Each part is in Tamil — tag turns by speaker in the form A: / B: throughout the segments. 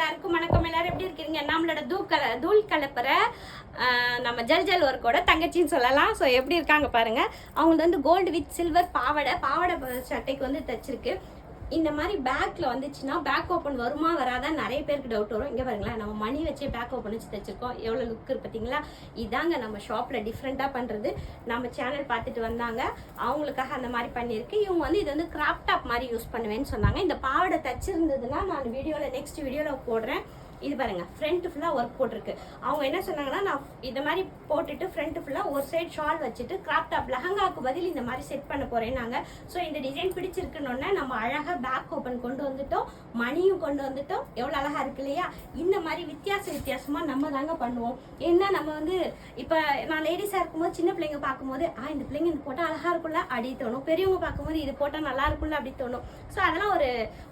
A: எல்லாருக்கும் வணக்கம். எல்லாரும் எப்படி இருக்கீங்க? நம்மளோட தூள் கல தூள் கலப்புற நம்ம ஜல் ஜல் ஒர்க்கோட தங்கச்சின்னு சொல்லலாம். ஸோ எப்படி இருக்காங்க பாருங்க. அவங்களுக்கு வந்து கோல்டு வித் சில்வர் பாவாடை. பாவாடை சட்டைக்கு வந்து தச்சிருக்கு இந்த மாதிரி பேக்கில் வந்துச்சுன்னா பேக் ஓப்பன் வருமா வராதா நிறைய பேருக்கு டவுட் வரும். இங்கே பாருங்களேன் நம்ம மணி வச்சே பேக் ஓப்பன் வச்சு தச்சிருக்கோம். எவ்வளோ லுக் இருக்கு பார்த்தீங்களா? இதாங்க நம்ம ஷாப்பில் டிஃப்ரெண்ட்டாக பண்ணுறது நம்ம சேனல் பார்த்துட்டு வந்தாங்க. அவங்களுக்காக அந்த மாதிரி பண்ணியிருக்கு. இவங்க வந்து இது வந்து கிராப் டாப் மாதிரி யூஸ் பண்ணுவேன்னு சொன்னாங்க. இந்த பாவாடை தச்சிருந்ததுன்னா நான் வீடியோவில் நெக்ஸ்ட் வீடியோவில் போடுறேன். இது பாருங்க ஃப்ரண்ட் ஃபுல்லாக ஒர்க் போட்டிருக்கு. அவங்க என்ன சொன்னாங்கன்னா நான் இந்த மாதிரி போட்டுட்டு ஃப்ரண்ட் ஃபுல்லாக ஒரு சைடு ஷால் வச்சுட்டு கிராப் டாப் லெஹங்காக்கு பதில் இந்த மாதிரி செட் பண்ண போகிறேன்னாங்க ஸோ இந்த டிசைன் பிடிச்சிருக்குன்னொன்னே நம்ம அழகாக பேக் ஓப்பன் கொண்டு வந்துட்டோம். மணியும் கொண்டு வந்துட்டோம். எவ்வளோ அழகாக இருக்கு இல்லையா? இந்த மாதிரி வித்தியாச வித்தியாசமாக நம்ம தாங்க பண்ணுவோம். ஏன்னா நம்ம வந்து இப்போ நான் லேடிஸாக இருக்கும்போது சின்ன பிள்ளைங்க பார்க்கும்போது ஆ இந்த பிள்ளைங்க இது போட்டால் அழகா இருக்கும்ல அப்படி தோணும். பெரியவங்க பார்க்கும்போது இது போட்டால் நல்லா இருக்கும்ல அப்படி தோணும். ஸோ அதெல்லாம் ஒரு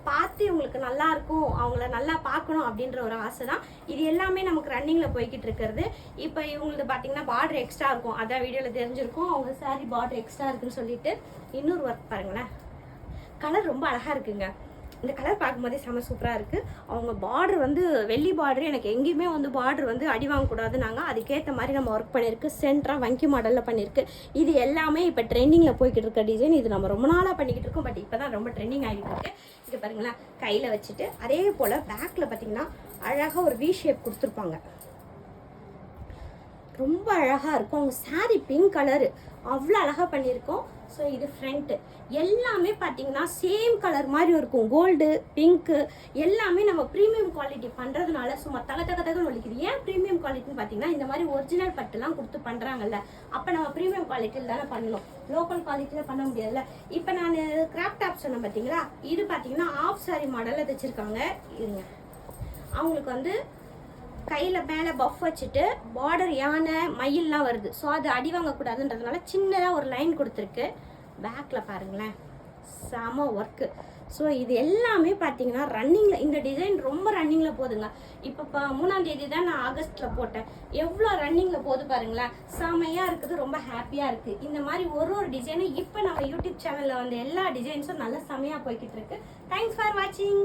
A: பார்த்து இவங்களுக்கு நல்லா இருக்கும். அவங்கள நல்லா பார்க்கணும் அப்படின்ற ஒரு ஆசை தான். இது எல்லாமே நமக்கு ரன்னிங்கில் போய்கிட்டு இருக்கிறது. இப்போ இவங்களுக்கு பார்த்தீங்கன்னா பார்டர் எக்ஸ்ட்ரா இருக்கும். அதான் வீடியோவில் தெரிஞ்சிருக்கும். அவங்க சாரி பார்டர் எக்ஸ்ட்ரா இருக்குன்னு சொல்லிட்டு இன்னொரு ஒர்க் பாருங்களேன். கலர் ரொம்ப அழகாக இருக்குங்க. இந்த கலர் பார்க்கும்போதே செம சூப்பராக இருக்குது அவங்க பார்டர் வந்து வெள்ளி பார்டர் எனக்கு எங்கேயுமே வந்து பார்டர் வந்து அடி வாங்கக்கூடாதுனாங்க அதுக்கேற்ற மாதிரி நம்ம ஒர்க் பண்ணியிருக்கு. சென்டராக வங்கி மாடலில் பண்ணியிருக்கு. இது எல்லாமே இப்போ ட்ரெண்டிங்கில் போய்கிட்டு இருக்க டிசைன் இது நம்ம ரொம்ப நாளாக பண்ணிக்கிட்டு இருக்கோம். பட் இப்போ தான் ரொம்ப ட்ரெண்டிங் ஆகிட்டு இருக்கு. இது பாருங்களேன் கையில் வச்சுட்டு அதே போல் பேக்கில் பார்த்தீங்கன்னா அழகாக ஒரு வி ஷேப் கொடுத்துருப்பாங்க. ரொம்ப அழகாக இருக்கும். அவங்க saree பிங்க் கலரு அவ்வளோ அழகாக பண்ணியிருக்கோம். ஸோ இது ஃப்ரண்ட்டு எல்லாமே பார்த்தீங்கன்னா சேம் கலர் மாதிரி இருக்கும். கோல்டு பிங்க்கு எல்லாமே நம்ம ப்ரீமியம் குவாலிட்டி பண்ணுறதுனால சும்மா தக தக தகன்னு ஒழிக்குது ஏன் ப்ரீமியம் குவாலிட்டின்னு பார்த்தீங்கன்னா இந்த மாதிரி ஒரிஜினல் பட்டுலாம் கொடுத்து பண்ணுறாங்கல்ல அப்போ நம்ம ப்ரீமியம் குவாலிட்டியில் தானே பண்ணணும். லோக்கல் குவாலிட்டியில் பண்ண முடியாதுல்ல. இப்போ நான் கிராப் டாப் சொன்னேன் பார்த்தீங்களா இது பார்த்தீங்கன்னா ஆஃப் சாரி மாடலில் தைச்சிருக்காங்க. இருங்க. அவங்களுக்கு வந்து கையில் மேலே பஃப் வச்சுட்டு பார்டர் யானை மயில்லாம் வருது. ஸோ அது அடி வாங்கக்கூடாதுன்றதுனால சின்னதாக ஒரு லைன் கொடுத்துருக்கு. பேக்கில் பாருங்களேன். செம ஒர்க்கு ஸோ இது எல்லாமே பார்த்தீங்கன்னா ரன்னிங்கில் இந்த டிசைன் ரொம்ப ரன்னிங்கில் போதுங்க. இப்போ இப்போ மூணாம் தேதி தான் நான் ஆகஸ்ட்டில் போட்டேன். எவ்வளோ ரன்னிங்கில் போகுது பாருங்களேன். செமையாக இருக்குது ரொம்ப ஹாப்பியாக இருக்குது இந்த மாதிரி ஒரு ஒரு டிசைனும் இப்போ நம்ம யூடியூப் சேனலில் வந்து எல்லா டிசைன்ஸும் நல்லா செமையாக போய்கிட்டு இருக்கு. தேங்க்ஸ் ஃபார் வாட்சிங்